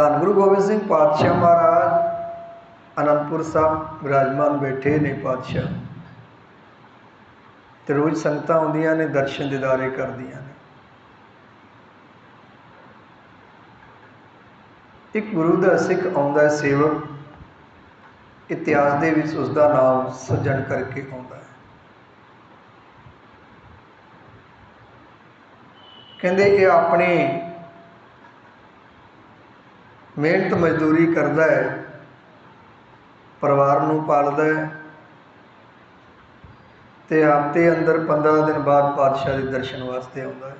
ਧੰਨ ਗੁਰੂ ਗੋਬਿੰਦ ਸਿੰਘ ਪਾਤਸ਼ਾਹ ਮਹਾਰਾਜ, ਅਨੰਦਪੁਰ ਸਾਹਿਬ ਵਿਰਾਜਮਾਨ ਬੈਠੇ ਨੇ ਪਾਤਸ਼ਾਹ। ਤੇ ਰੋਜ਼ ਸੰਗਤਾਂ ਆਉਂਦੀਆਂ ਨੇ, ਦਰਸ਼ਨ ਦਿਦਾਰੇ ਕਰਦੀਆਂ ਨੇ। ਇੱਕ ਗੁਰੂ ਦਾ ਸਿੱਖ ਆਉਂਦਾ ਹੈ, ਸੇਵਕ, ਇਤਿਹਾਸ ਦੇ ਵਿੱਚ ਉਸ ਦਾ ਨਾਮ ਸੱਜਣ ਕਰਕੇ ਆਉਂਦਾ ਹੈ। ਕਹਿੰਦੇ, ਇਹ ਆਪਣੇ ਮਿਹਨਤ ਮਜ਼ਦੂਰੀ ਕਰਦਾ ਹੈ, ਪਰਿਵਾਰ ਨੂੰ ਪਾਲਦਾ ਹੈ ਤੇ ਹਫ਼ਤੇ ਅੰਦਰ 15 ਦਿਨ ਬਾਅਦ ਪਾਤਸ਼ਾਹ ਦੇ ਦਰਸ਼ਨ ਵਾਸਤੇ ਆਉਂਦਾ ਹੈ।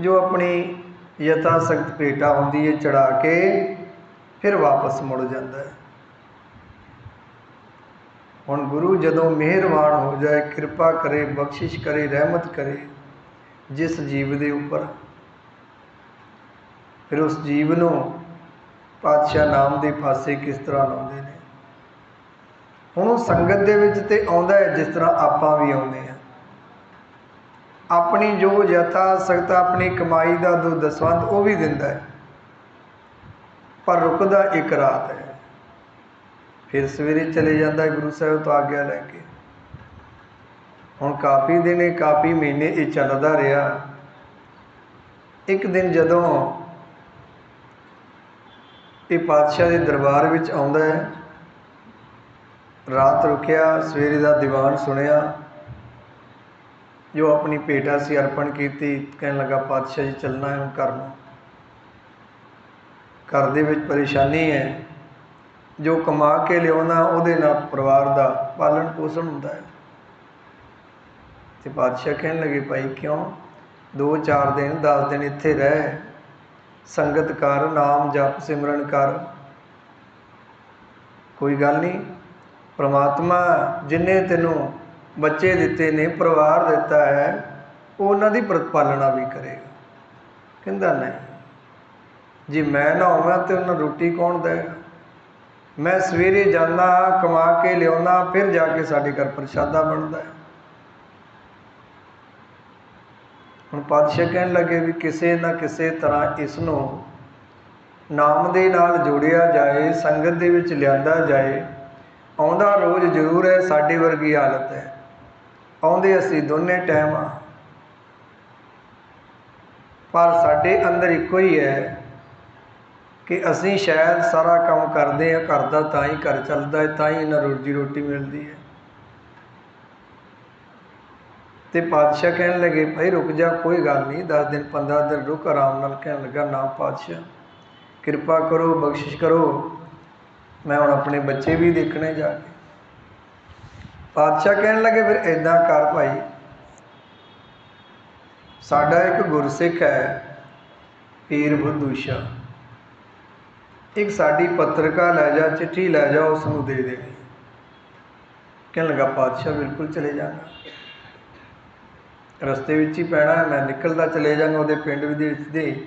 ਜੋ ਆਪਣੀ ਯਥਾ ਸਖਤ ਭੇਟਾ ਹੁੰਦੀ ਹੈ, ਚੜਾ ਕੇ ਫਿਰ ਵਾਪਸ ਮੁੜ ਜਾਂਦਾ ਹੈ। ਹੁਣ ਗੁਰੂ ਜਦੋਂ ਮਿਹਰਬਾਨ ਹੋ ਜਾਏ, ਕਿਰਪਾ ਕਰੇ, ਬਖਸ਼ਿਸ਼ ਕਰੇ, ਰਹਿਮਤ ਕਰੇ, ਜਿਸ ਜੀਵ ਦੇ ਉੱਪਰ ਫਿਰ ਉਸ ਜੀਵ ਨੂੰ ਪਾਤਸ਼ਾਹ ਨਾਮ ਦੇ ਫਾਸੇ ਕਿਸ ਤਰ੍ਹਾਂ ਲਾਉਂਦੇ ਨੇ? ਹੁਣ ਉਹ ਸੰਗਤ ਦੇ ਵਿੱਚ ਤੇ ਆਉਂਦਾ ਹੈ, ਜਿਸ ਤਰ੍ਹਾਂ ਆਪਾਂ ਵੀ ਆਉਂਦੇ ਹਾਂ। ਆਪਣੀ ਜੋ ਯਥਾ ਸਖਤ, ਆਪਣੀ ਕਮਾਈ ਦਾ ਦੋ ਦਸਵੰਦ ਉਹ ਵੀ ਦਿੰਦਾ ਹੈ। ਪਰ ਰੁਕਦਾ ਇੱਕ ਰਾਤ ਹੈ। ਫਿਰ ਸਵੇਰੇ ਚਲੇ ਜਾਂਦਾ ਗੁਰੂ ਸਾਹਿਬ ਤੋਂ ਆਗਿਆ ਲੈ ਕੇ। ਹੁਣ ਕਾਫੀ ਦਿਨ, ਕਾਫੀ ਮਹੀਨੇ ਇਹ ਚੱਲਦਾ ਰਿਹਾ। ਇੱਕ ਦਿਨ ਜਦੋਂ ਇਹ ਪਾਤਸ਼ਾਹ ਦੇ ਦਰਬਾਰ ਵਿੱਚ ਆਉਂਦਾ ਹੈ। ਰਾਤ ਰੁਕਿਆ, ਸਵੇਰੇ ਦਾ ਦੀਵਾਨ ਸੁਣਿਆ। ਜੋ ਆਪਣੀ ਭੇਟਾ ਸੀ ਅਰਪਣ ਕੀਤੀ, ਕਹਿਣ ਲੱਗਾ, ਪਾਤਸ਼ਾਹ ਜੀ, ਚੱਲਣਾ ਹੈ ਘਰ ਨੂੰ। ਘਰ ਦੇ ਵਿੱਚ ਪਰੇਸ਼ਾਨੀ ਹੈ। ਜੋ ਕਮਾ ਕੇ ਲਿਆਉਣਾ ਉਹਦੇ ਨਾਲ ਪਰਿਵਾਰ ਦਾ ਪਾਲਣ ਪੋਸ਼ਣ ਹੁੰਦਾ ਹੈ। ਤੇ ਪਾਤਸ਼ਾਹ ਕਹਿਣ ਲੱਗੇ, ਭਾਈ, ਕਿਉਂ? 2-4 ਦਿਨ 10 ਦਿਨ ਇੱਥੇ ਰਹਿ। ਸੰਗਤ ਕਰ, ਨਾਮ ਜਪ ਸਿਮਰਨ ਕਰ। ਕੋਈ ਗੱਲ ਨਹੀਂ, ਪ੍ਰਮਾਤਮਾ ਜਿਨੇ ਤੈਨੂੰ ਬੱਚੇ ਦਿੱਤੇ ਨੇ, ਪਰਿਵਾਰ ਦਿੱਤਾ ਹੈ, ਉਹ ਉਹਨਾਂ ਦੀ ਪ੍ਰਤਪਾਲਣਾ ਵੀ ਕਰੇਗਾ। ਕਹਿੰਦਾ ਨਹੀਂ, ਜੇ ਮੈਂ ਨਾ ਹੋਵਾਂ ਤੇ ਉਹਨਾਂ ਰੋਟੀ ਕੌਣ ਦੇਗਾ ਮੈਂ ਸਵੇਰੇ ਜਾਂਦਾ, ਕਮਾ ਕੇ ਲਿਆਉਣਾ ਫਿਰ ਜਾ ਕੇ ਸਾਡੇ ਘਰ ਪ੍ਰਸ਼ਾਦਾ ਬਣਦਾ ਹੈ। ਹੁਣ ਪਾਤਸ਼ਾਹ ਕਹਿਣ ਲੱਗੇ ਵੀ ਕਿਸੇ ਨਾ ਕਿਸੇ ਤਰ੍ਹਾਂ ਇਸ ਨੂੰ ਨਾਮ ਦੇ ਨਾਲ ਜੋੜਿਆ ਜਾਏ, ਸੰਗਤ ਦੇ ਵਿੱਚ ਲਿਆਂਦਾ ਜਾਏ, ਆਉਂਦਾ ਰੋਜ਼ ਜ਼ਰੂਰ ਹੈ, ਸਾਡੇ ਵਰਗੀ ਹਾਲਤ ਹੈ। ਆਉਂਦੇ ਅਸੀਂ ਦੋਨੇ ਟਾਈਮ ਆ। ਪਰ ਸਾਡੇ ਅੰਦਰ ਇੱਕੋ ਹੀ ਹੈ ਕਿ ਅਸੀਂ ਸ਼ਾਇਦ ਸਾਰਾ ਕੰਮ ਕਰਦੇ ਆ ਘਰ ਦਾ ਤਾਂ ਹੀ ਘਰ ਚੱਲਦਾ ਹੈ, ਤਾਂ ਹੀ ਇਹਨਾਂ ਰੋਜੀ ਰੋਟੀ ਮਿਲਦੀ ਹੈ। ਅਤੇ ਪਾਤਸ਼ਾਹ ਕਹਿਣ ਲੱਗੇ, ਭਾਈ ਰੁਕ ਜਾ, ਕੋਈ ਗੱਲ ਨਹੀਂ 10 ਦਿਨ 15 ਦਿਨ ਰੁਕ, ਆਰਾਮ ਨਾਲ ਕਹਿਣ ਲੱਗਾ, ਨਾ ਪਾਤਸ਼ਾਹ, ਕਿਰਪਾ ਕਰੋ, ਬਖਸ਼ਿਸ਼ ਕਰੋ, ਮੈਂ ਹੁਣ ਆਪਣੇ ਬੱਚੇ ਵੀ ਦੇਖਣੇ ਜਾ ਕੇ। ਪਾਤਸ਼ਾਹ ਕਹਿਣ ਲੱਗੇ, ਫਿਰ ਐਦਾਂ ਕਰ ਭਾਈ, ਸਾਡਾ ਇੱਕ ਗੁਰਸਿੱਖ ਹੈ, ਪੀਰ ਬੁੱਧੂ ਇੱਕ ਸਾਡੀ ਪੱਤਰਕਾ ਲੈ ਜਾ, ਚਿੱਠੀ ਲੈ ਜਾ ਉਸ ਨੂੰ ਦੇ ਦੇ। ਕਹਿਣ ਲੱਗਾ, ਪਾਤਸ਼ਾਹ ਬਿਲਕੁਲ ਚਲੇ ਜਾਣਾ ਰਸਤੇ ਵਿੱਚ ਹੀ ਪੈਣਾ ਮੈਂ ਨਿਕਲਦਾ ਚਲੇ ਜਾਵਾਂਗਾ ਉਹਦੇ ਪਿੰਡ ਵਿਦੇਸ਼ ਦੇ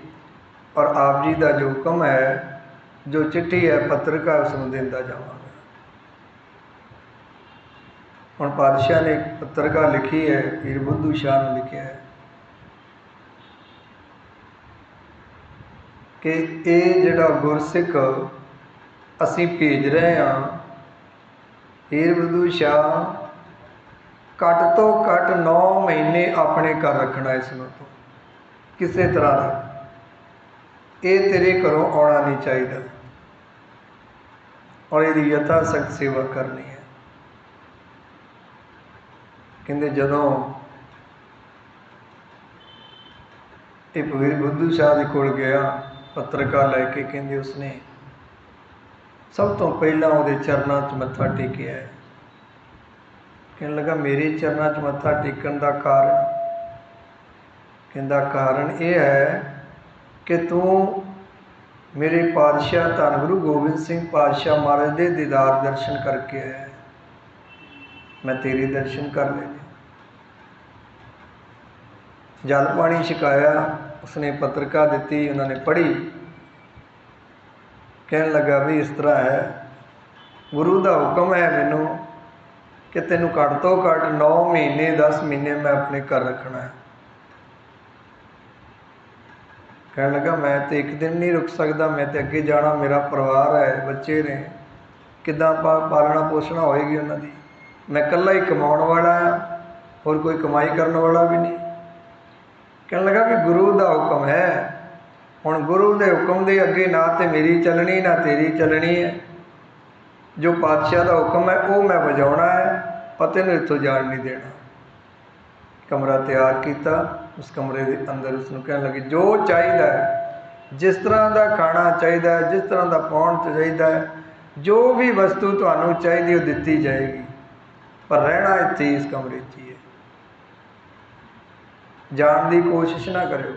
ਔਰ ਆਪ ਜੀ ਦਾ ਜੋ ਹੁਕਮ ਹੈ, ਜੋ ਚਿੱਠੀ ਹੈ, ਪੱਤਰਕਾਰ ਉਸ ਨੂੰ ਦਿੰਦਾ ਜਾਵਾਂਗਾ। ਹੁਣ ਪਾਤਸ਼ਾਹ ਨੇ ਇੱਕ ਪੱਤਰਕਾ ਲਿਖੀ ਹੈ ਪੀਰ ਬੁੱਧੂ ਸ਼ਾਹ ਨੇ ਲਿਖਿਆ ਹੈ। ਕਿ ਇਹ ਜਿਹੜਾ ਗੁਰਸਿੱਖ ਅਸੀਂ ਭੇਜ ਰਹੇ ਹਾਂ ਪੀਰ ਬੁੱਧੂ ਸ਼ਾਹ ਘੱਟ ਤੋਂ ਘੱਟ 9 ਮਹੀਨੇ ਆਪਣੇ ਘਰ ਰੱਖਣਾ ਇਸ ਨੂੰ ਤੋਂ। ਕਿਸੇ ਤਰ੍ਹਾਂ ਦਾ। ਇਹ ਤੇਰੇ ਘਰੋਂ ਆਉਣਾ ਨਹੀਂ ਚਾਹੀਦਾ। ਔਰ ਇਹਦੀ ਯਥਾ ਸਖਤ ਸੇਵਾ ਕਰਨੀ ਹੈ। ਕਹਿੰਦੇ ਜਦੋਂ ਇਹ ਪਵੀਰ ਬੁੱਧੂ ਸ਼ਾਹ ਦੇ ਕੋਲ ਗਿਆ, ਪੱਤਰਕਾਰ ਲੈ ਕੇ ਕਹਿੰਦੇ ਉਸਨੇ, ਸਭ ਤੋਂ ਪਹਿਲਾਂ ਉਹਦੇ ਚਰਨਾਂ 'ਚ ਮੱਥਾ ਟੇਕਿਆ ਹੈ। ਕਹਿਣ ਲੱਗਾ, ਮੇਰੇ ਚਰਨਾਂ 'ਚ ਮੱਥਾ ਟੇਕਣ ਦਾ ਕਾਰਨ ਕਹਿੰਦਾ, ਕਾਰਨ ਇਹ ਹੈ ਕਿ ਤੂੰ ਮੇਰੇ ਪਾਤਸ਼ਾਹ ਧੰਨ ਗੁਰੂ ਗੋਬਿੰਦ ਸਿੰਘ ਪਾਤਸ਼ਾਹ ਮਹਾਰਾਜ ਦੇ ਦੀਦਾਰ ਦਰਸ਼ਨ ਕਰਕੇ ਆਇਆ ਮੈਂ ਤੇਰੇ ਦਰਸ਼ਨ ਕਰ ਲਏ ਜਲ ਪਾਣੀ ਛਕਾਇਆ, ਉਸਨੇ ਪੱਤਰਕਾ ਦਿੱਤੀ, ਉਹਨਾਂ ਨੇ ਪੜ੍ਹੀ। ਕਹਿਣ ਲੱਗਾ, ਵੀ ਇਸ ਤਰ੍ਹਾਂ ਹੈ, ਗੁਰੂ ਦਾ ਹੁਕਮ ਹੈ ਮੈਨੂੰ ਕਿ ਤੈਨੂੰ ਘੱਟ ਤੋਂ ਘੱਟ 9 ਮਹੀਨੇ 10 ਮਹੀਨੇ ਮੈਂ ਆਪਣੇ ਘਰ ਰੱਖਣਾ ਹੈ। ਕਹਿਣ ਲੱਗਾ, ਮੈਂ ਤੇ ਇੱਕ ਦਿਨ ਨਹੀਂ ਰੁਕ ਸਕਦਾ, ਮੈਂ ਤੇ ਅੱਗੇ ਜਾਣਾ, ਮੇਰਾ ਪਰਿਵਾਰ ਹੈ, ਬੱਚੇ ਨੇ। ਕਿੱਦਾਂ ਪਾ ਪਾਲਣਾ ਪੋਸ਼ਣਾ ਹੋਏਗੀ ਉਹਨਾਂ ਦੀ? ਮੈਂ ਇਕੱਲਾ ਹੀ ਕਮਾਉਣ ਵਾਲਾ ਹਾਂ, ਹੋਰ ਕੋਈ ਕਮਾਈ ਕਰਨ ਵਾਲਾ ਵੀ ਨਹੀਂ। ਕਹਿਣ ਲੱਗਾ ਵੀ ਗੁਰੂ ਦਾ ਹੁਕਮ ਹੈ। ਹੁਣ ਗੁਰੂ ਦੇ ਹੁਕਮ ਦੇ ਅੱਗੇ ਨਾ ਤੇ ਮੇਰੀ ਚੱਲਣੀ, ਨਾ ਤੇਰੀ ਚੱਲਣੀ ਹੈ। ਜੋ ਪਾਤਸ਼ਾਹ ਦਾ ਹੁਕਮ ਹੈ, ਉਹ ਮੈਂ ਵਜਾਉਣਾ ਹੈ ਪਤੇ ਨੂੰ ਇੱਥੋਂ ਜਾਣ ਨਹੀਂ ਦੇਣਾ। ਕਮਰਾ ਤਿਆਰ ਕੀਤਾ, ਉਸ ਕਮਰੇ ਦੇ ਅੰਦਰ ਉਸ ਨੂੰ ਕਹਿਣ ਲੱਗੇ, ਜੋ ਚਾਹੀਦਾ ਜਿਸ ਤਰ੍ਹਾਂ ਦਾ ਖਾਣਾ ਚਾਹੀਦਾ ਹੈ, ਜਿਸ ਤਰ੍ਹਾਂ ਦਾ ਪਾਉਣ ਚਾਹੀਦਾ ਹੈ, ਜੋ ਵੀ ਵਸਤੂ ਤੁਹਾਨੂੰ ਚਾਹੀਦੀ ਉਹ ਦਿੱਤੀ ਜਾਏਗੀ। ਪਰ ਰਹਿਣਾ ਇੱਥੇ ਹੀ ਇਸ ਕਮਰੇ 'ਚ ਹੀ ਹੈ। ਜਾਣ ਦੀ ਕੋਸ਼ਿਸ਼ ਨਾ ਕਰਿਓ।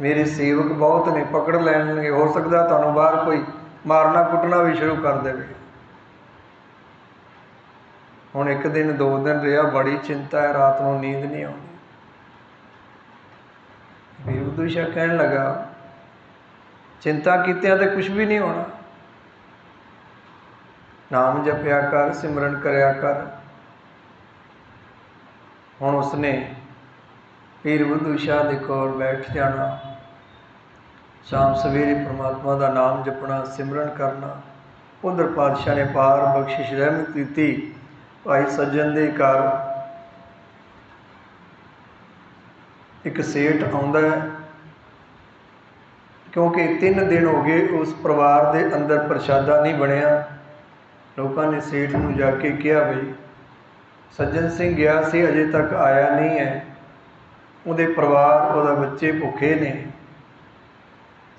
ਮੇਰੇ ਸੇਵਕ ਬਹੁਤ ਨੇ, ਪਕੜ ਲੈਣਗੇ, ਹੋ ਸਕਦਾ ਤੁਹਾਨੂੰ ਬਾਹਰ ਕੋਈ ਮਾਰਨਾ ਕੁੱਟਣਾ ਵੀ ਸ਼ੁਰੂ ਕਰ ਦੇਵੇ। ਹੁਣ ਇੱਕ ਦਿਨ, ਦੋ ਦਿਨ ਰਿਹਾ, ਬੜੀ ਚਿੰਤਾ ਹੈ, ਰਾਤ ਨੂੰ ਨੀਂਦ ਨਹੀਂ ਆਉਂਦੀ। ਵੀਰ ਉਦੂਸ਼ਾ ਕਹਿਣ ਲੱਗਾ, ਚਿੰਤਾ ਕੀਤਿਆਂ ਤੇ ਕੁਝ ਵੀ ਨਹੀਂ ਹੋਣਾ। ਨਾਮ ਜਪਿਆ ਕਰ, ਸਿਮਰਨ ਕਰਿਆ ਕਰ। ਹੁਣ ਉਸਨੇ ਪੀਰ ਬੁੱਧੂ ਸ਼ਾਹ ਦੇ ਕੋਲ ਬੈਠ ਜਾਣਾ। ਸ਼ਾਮ ਸਵੇਰੇ ਪ੍ਰਮਾਤਮਾ ਦਾ ਨਾਮ ਜਪਣਾ, ਸਿਮਰਨ ਕਰਨਾ ਉਧਰ ਪਾਤਸ਼ਾਹ ਨੇ ਪਾਰ ਬਖਸ਼ਿਸ਼ ਰਹਿਮਤ ਦਿੱਤੀ। ਭਾਈ ਸੱਜਣ ਦੇ ਘਰ ਇੱਕ ਸੇਠ ਆਉਂਦਾ ਹੈ। ਕਿਉਂਕਿ ਤਿੰਨ ਦਿਨ ਹੋ ਗਏ ਉਸ ਪਰਿਵਾਰ ਦੇ ਅੰਦਰ ਪ੍ਰਸ਼ਾਦਾ ਨਹੀਂ ਬਣਿਆ। ਲੋਕਾਂ ਨੇ ਸੇਠ ਨੂੰ ਜਾ ਕੇ ਕਿਹਾ ਬਈ ਸੱਜਣ ਸਿੰਘ ਗਿਆ ਸੀ, ਅਜੇ ਤੱਕ ਆਇਆ ਨਹੀਂ ਹੈ। ਉਹਦੇ ਪਰਿਵਾਰ, ਉਹਦਾ ਬੱਚੇ ਭੁੱਖੇ ਨੇ।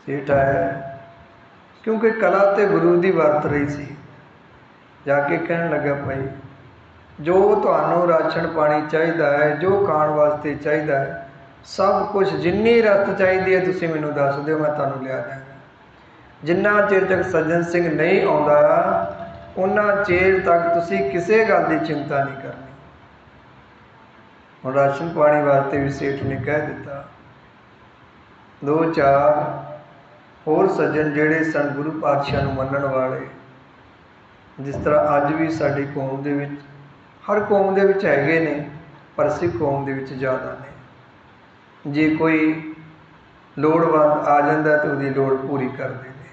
ਸੇਠ ਆਇਆ ਕਿਉਂਕਿ ਕਲਾ ਤੇ ਗੁਰੂ ਦੀ ਵਰਤ ਰਹੀ ਸੀ। ਜਾ ਕੇ ਕਹਿਣ ਲੱਗਾ ਭਾਈ, ਜੋ ਤੁਹਾਨੂੰ ਰਾਸ਼ਨ ਪਾਣੀ ਚਾਹੀਦਾ ਹੈ, ਜੋ ਖਾਣ ਵਾਸਤੇ ਚਾਹੀਦਾ ਹੈ, ਸਭ ਕੁਝ ਜਿੰਨੀ ਰਸਤ ਚਾਹੀਦੀ ਹੈ, ਤੁਸੀਂ ਮੈਨੂੰ ਦੱਸ ਦਿਓ, ਮੈਂ ਤੁਹਾਨੂੰ ਲਿਆ ਦਾਂਗਾ ਜਿੰਨਾ ਚਿਰ ਤੱਕ ਸੱਜਣ ਸਿੰਘ ਨਹੀਂ ਆਉਂਦਾ, ਉਹਨਾਂ ਚਿਰ ਤੱਕ ਤੁਸੀਂ ਕਿਸੇ ਗੱਲ ਦੀ ਚਿੰਤਾ ਨਹੀਂ ਕਰਨੀ। ਹੁਣ ਰਾਸ਼ਨ ਪਾਣੀ ਵਾਸਤੇ ਵੀ ਸੇਠ ਨੇ ਕਹਿ ਦਿੱਤਾ ਦੋ ਚਾਰ ਹੋਰ ਸੱਜਣ ਜਿਹੜੇ ਸਨ ਗੁਰੂ ਪਾਤਸ਼ਾਹ ਨੂੰ ਮੰਨਣ ਵਾਲੇ, ਜਿਸ ਤਰ੍ਹਾਂ ਅੱਜ ਵੀ ਸਾਡੀ ਕੌਮ ਦੇ ਵਿੱਚ, ਹਰ ਕੌਮ ਦੇ ਵਿੱਚ ਹੈਗੇ ਨੇ, ਪਰ ਸਿੱਖ ਕੌਮ ਦੇ ਵਿੱਚ ਜ਼ਿਆਦਾ ਨੇ। ਜੇ ਕੋਈ ਲੋੜਵੰਦ ਆ ਜਾਂਦਾ ਤੇ ਉਹਦੀ ਲੋੜ ਪੂਰੀ ਕਰਦੇ ਨੇ।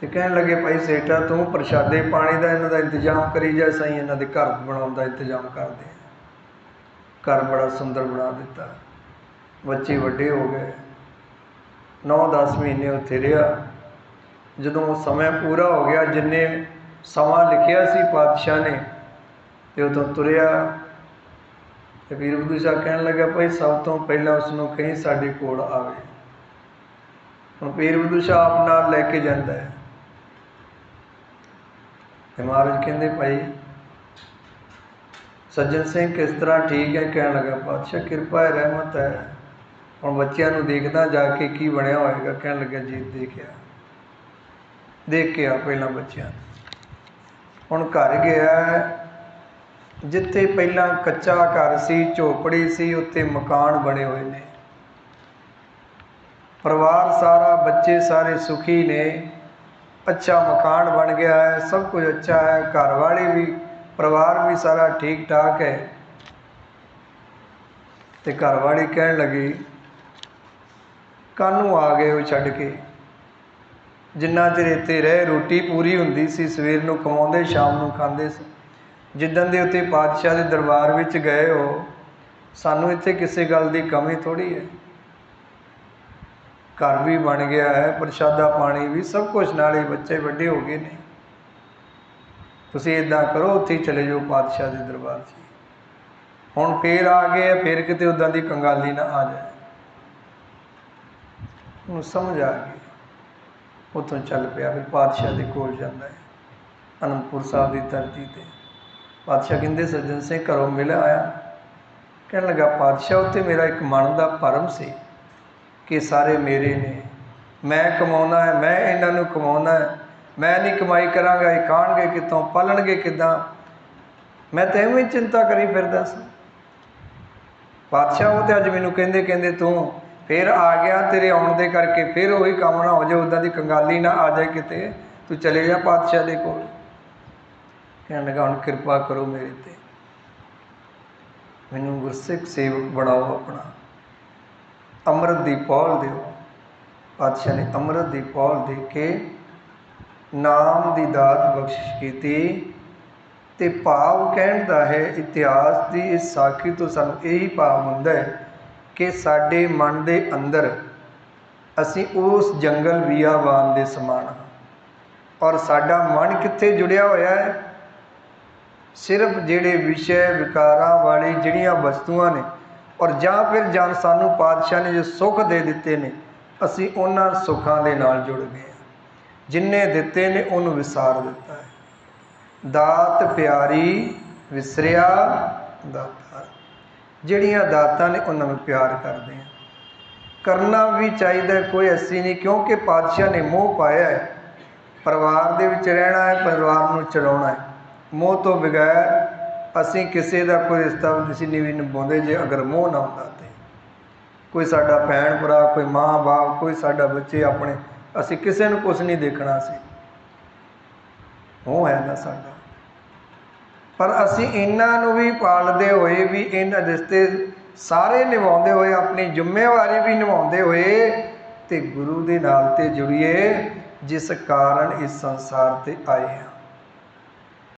ਤੇ ਕਹਿਣ ਲੱਗੇ, ਭਾਈ ਸੇਠਾ, ਤੂੰ ਪ੍ਰਸ਼ਾਦੇ ਪਾਣੀ ਦਾ ਇਹਨਾਂ ਦਾ ਇੰਤਜ਼ਾਮ ਕਰੀ ਜਾ ਸਹੀ ਇਹਨਾਂ ਦੇ ਘਰ ਬਣਾਉਣ ਦਾ ਇੰਤਜ਼ਾਮ ਕਰਦੇ ਘਰ ਬੜਾ ਸੁੰਦਰ ਬਣਾ ਦਿੱਤਾ। ਬੱਚੇ ਵੱਡੇ ਹੋ ਗਏ। ਨੌ 10 ਮਹੀਨੇ ਉੱਥੇ ਰਿਹਾ। ਜਦੋਂ ਉਹ ਸਮਾਂ ਪੂਰਾ ਹੋ ਗਿਆ, ਜਿੰਨੇ ਸਮਾਂ ਲਿਖਿਆ ਸੀ ਪਾਤਸ਼ਾਹ ਨੇ, ਤੇ ਉਦੋਂ ਤੁਰਿਆ। ਤੇ ਵੀਰ ਬੁੱਧੂ ਸਾਹਿਬ ਕਹਿਣ ਲੱਗਾ, ਭਾਈ ਸਭ ਤੋਂ ਪਹਿਲਾਂ ਉਸ ਨੂੰ ਕਹੀਂ ਸਾਡੇ ਕੋਲ ਆਵੇ। ਹੁਣ ਪੀਰ ਬੁੱਧੂ ਸਾਹਿਬ ਆਪ ਨਾਲ ਲੈ ਕੇ ਜਾਂਦਾ ਹੈ। ਤੇ ਮਹਾਰਾਜ ਕਹਿੰਦੇ, ਭਾਈ ਸੱਜਣ ਸਿੰਘ ਕਿਸ ਤਰ੍ਹਾਂ ਠੀਕ ਹੈ? ਕਹਿਣ ਲੱਗਾ, ਪਾਤਸ਼ਾਹ ਕਿਰਪਾ ਹੈ, ਰਹਿਮਤ ਹੈ। ਹੁਣ ਬੱਚਿਆਂ ਨੂੰ ਦੇਖਦਾ ਜਾ ਕੇ ਕੀ ਬਣਿਆ ਹੋਏਗਾ, ਕਹਿਣ ਲੱਗਾ ਜੀ ਦੇਖਿਆ। ਦੇਖ ਕੇ ਆ ਪਹਿਲਾਂ ਬੱਚਿਆਂ ਨੂੰ। ਹੁਣ ਘਰ ਗਿਆ, ਜਿੱਥੇ ਪਹਿਲਾਂ ਕੱਚਾ ਘਰ ਸੀ, ਝੋਪੜੀ ਸੀ ਉੱਤੇ ਮਕਾਨ ਬਣੇ ਹੋਏ ਨੇ। ਪਰਿਵਾਰ ਸਾਰਾ, ਬੱਚੇ ਸਾਰੇ ਸੁਖੀ ਨੇ। ਅੱਛਾ ਮਕਾਨ ਬਣ ਗਿਆ ਹੈ, ਸਭ ਕੁਝ ਅੱਛਾ ਹੈ ਘਰ ਵਾਲੇ ਵੀ, ਪਰਿਵਾਰ ਵੀ ਸਾਰਾ ਠੀਕ ਠਾਕ ਹੈ। ਤੇ ਘਰ ਵਾਲੀ ਕਹਿਣ ਲੱਗੀ ਕਾਹਨੂੰ ਆ ਗਏ ਹੋ ਛੱਡ ਕੇ? ਜਿੰਨਾ ਚਿਰ ਇੱਥੇ ਰਹੇ ਰੋਟੀ ਪੂਰੀ ਹੁੰਦੀ ਸੀ ਸਵੇਰ ਨੂੰ ਕਮਾਉਂਦੇ ਸ਼ਾਮ ਨੂੰ ਖਾਂਦੇ ਸੀ। ਜਿੱਦਣ ਦੇ ਉੱਤੇ ਪਾਤਸ਼ਾਹ ਦੇ ਦਰਬਾਰ ਵਿੱਚ ਗਏ ਹੋ ਸਾਨੂੰ ਇੱਥੇ ਕਿਸੇ ਗੱਲ ਦੀ ਕਮੀ ਥੋੜੀ ਹੈ। ਘਰ ਵੀ ਬਣ ਗਿਆ ਹੈ ਪ੍ਰਸ਼ਾਦਾ ਪਾਣੀ ਵੀ ਸਭ ਕੁਝ ਨਾਲੇ ਬੱਚੇ ਵੱਡੇ ਹੋ ਗਏ ਨੇ। ਤੁਸੀਂ ਇਦਾਂ ਕਰੋ ਉੱਥੇ ਹੀ ਚਲੇ ਜਾਓ ਪਾਤਸ਼ਾਹ ਦੇ ਦਰਬਾਰ 'ਚ। ਹੁਣ ਫੇਰ ਆ ਗਏ ਆ, ਫੇਰ ਕਿਤੇ ਉਦਾਂ ਦੀ ਕੰਗਾਲੀ ਨਾ ਆ ਜਾਏ। ਉਹਨੂੰ ਸਮਝ ਆ ਗਈ। ਉੱਥੋਂ ਚੱਲ ਪਿਆ ਫਿਰ ਪਾਤਸ਼ਾਹ ਦੇ ਕੋਲ ਜਾਂਦਾ ਹੈ, ਅਨੰਦਪੁਰ ਸਾਹਿਬ ਦੀ ਧਰਤੀ ਤੇ। ਪਾਤਸ਼ਾਹ ਕਹਿੰਦੇ, ਸੱਜਣ ਸਿੰਘ ਘਰੋਂ ਮਿਲ ਆਇਆ। ਕਹਿਣ ਲੱਗਾ, ਪਾਤਸ਼ਾਹ ਉੱਤੇ ਮੇਰਾ ਇੱਕ ਮਨ ਦਾ ਭਰਮ ਸੀ ਕਿ ਸਾਰੇ ਮੇਰੇ ਨੇ। ਮੈਂ ਕਮਾਉਣਾ ਹੈ, ਮੈਂ ਇਹਨਾਂ ਨੂੰ ਕਮਾਉਣਾ ਹੈ। ਮੈਂ ਨਹੀਂ ਕਮਾਈ ਕਰਾਂਗਾ, ਇਹ ਖਾਣਗੇ ਕਿੱਥੋਂ, ਪਾਲਣਗੇ ਕਿੱਦਾਂ? ਮੈਂ ਤਾਂ ਐਵੇਂ ਹੀ ਚਿੰਤਾ ਕਰੀ ਫਿਰਦਾ ਸੀ। ਪਾਤਸ਼ਾਹ ਉਹ ਤੇ ਅੱਜ ਮੈਨੂੰ ਕਹਿੰਦੇ ਕਹਿੰਦੇ ਤੂੰ ਫਿਰ ਆ ਗਿਆ ਤੇਰੇ ਆਉਣ ਦੇ ਕਰਕੇ, ਫਿਰ ਉਹੀ ਕੰਮ ਨਾ ਹੋ ਜਾਏ ਉਦਾਂ ਦੀ ਕੰਗਾਲੀ ਨਾ ਆ ਜਾਏ ਕਿਤੇ। ਤੂੰ ਚਲੇ ਜਾ ਪਾਤਸ਼ਾਹ ਦੇ ਕੋਲ। ਕਹਿਣ ਲੱਗਾ, ਹੁਣ ਕਿਰਪਾ ਕਰੋ ਮੇਰੇ ਤੇ। ਮੈਨੂੰ ਗੁਰਸਿੱਖ ਸੇਵਕ ਬਣਾਓ ਆਪਣਾ। ਅੰਮ੍ਰਿਤ ਦੀ ਪੌਲ ਦਿਓ। ਪਾਤਸ਼ਾਹ ਨੇ ਅੰਮ੍ਰਿਤ ਦੀ ਪੌਲ ਦੇ ਕੇ ਨਾਮ ਦੀ ਦਾਤ ਬਖਸ਼ਿਸ਼ ਕੀਤੀ। ਤੇ ਭਾਵ ਕਹਿਣ ਦਾ ਹੈ, ਇਤਿਹਾਸ ਦੀ ਇਸ ਸਾਖੀ ਤੋਂ ਸਾਨੂੰ ਇਹੀ ਭਾਵ ਹੁੰਦਾ ਹੈ ਕਿ ਸਾਡੇ ਮਨ ਦੇ ਅੰਦਰ ਅਸੀਂ ਉਸ ਜੰਗਲ ਬਿਆਬਾਨ ਦੇ ਸਮਾਨ ਹਾਂ। ਔਰ ਸਾਡਾ ਮਨ ਕਿੱਥੇ ਜੁੜਿਆ ਹੋਇਆ ਹੈ? ਸਿਰਫ ਜਿਹੜੇ ਵਿਸ਼ੇ, ਵਿਕਾਰਾਂ ਵਾਲੀ ਜਿਹੜੀਆਂ ਵਸਤੂਆਂ ਨੇ ਔਰ ਜਾਂ ਫਿਰ ਜਾਂ ਸਾਨੂੰ ਪਾਤਸ਼ਾਹ ਨੇ ਜੋ ਸੁੱਖ ਦੇ ਦਿੱਤੇ ਨੇ, ਅਸੀਂ ਉਹਨਾਂ ਸੁੱਖਾਂ ਦੇ ਨਾਲ ਜੁੜ ਗਏ ਹਾਂ। ਜਿਨਨੇ ਦਿੱਤੇ ਨੇ, ਉਹਨੂੰ ਵਿਸਾਰ ਦਿੱਤਾ ਹੈ। ਦਾਤ ਪਿਆਰੀ, ਵਿਸਰਿਆ, ਦਾਤਾ। ਜਿਹੜੀਆਂ ਦਾਤਾਂ ਨੇ ਉਹਨਾਂ ਨੂੰ ਪਿਆਰ ਕਰਦੇ ਹਾਂ ਕਰਨਾ ਵੀ ਚਾਹੀਦਾ ਕੋਈ ਐਸੀ ਨਹੀਂ, ਕਿਉਂਕਿ ਪਾਤਸ਼ਾਹ ਨੇ ਮੋਹ ਪਾਇਆ ਹੈ। ਪਰਿਵਾਰ ਦੇ ਵਿੱਚ ਰਹਿਣਾ ਹੈ, ਪਰਿਵਾਰ ਨੂੰ ਚਲਾਉਣਾ ਹੈ। ਮੋਹ ਤੋਂ ਬਗੈਰ ਅਸੀਂ ਕਿਸੇ ਦਾ ਕੋਈ ਰਿਸ਼ਤਾ ਕਿਸੇ ਨਹੀਂ ਵੀ ਨਿਭਾਉਂਦੇ, ਜੇ ਅਗਰ ਮੋਹ ਨਾ ਹੁੰਦਾ ਤੇ। ਕੋਈ ਸਾਡਾ ਭੈਣ ਭਰਾ, ਕੋਈ ਮਾਂ ਬਾਪ, ਕੋਈ ਸਾਡਾ ਬੱਚੇ ਆਪਣੇ, ਅਸੀਂ ਕਿਸੇ ਨੂੰ ਕੁਝ ਨਹੀਂ ਦੇਖਣਾ ਸੀ। ਉਹ ਹੈ ਨਾ ਸਾਡਾ। ਪਰ ਅਸੀਂ ਇਹਨਾਂ ਨੂੰ ਵੀ ਪਾਲਦੇ ਹੋਏ ਵੀ ਇਹਨਾਂ ਰਿਸ਼ਤੇ ਸਾਰੇ ਨਿਭਾਉਂਦੇ ਹੋਏ, ਆਪਣੀ ਜ਼ਿੰਮੇਵਾਰੀ ਵੀ ਨਿਭਾਉਂਦੇ ਹੋਏ ਤੇ ਗੁਰੂ ਦੇ ਨਾਲ ਤੇ ਜੁੜੀਏ, ਜਿਸ ਕਾਰਨ ਇਸ ਸੰਸਾਰ ਤੇ ਆਏ ਹਾਂ।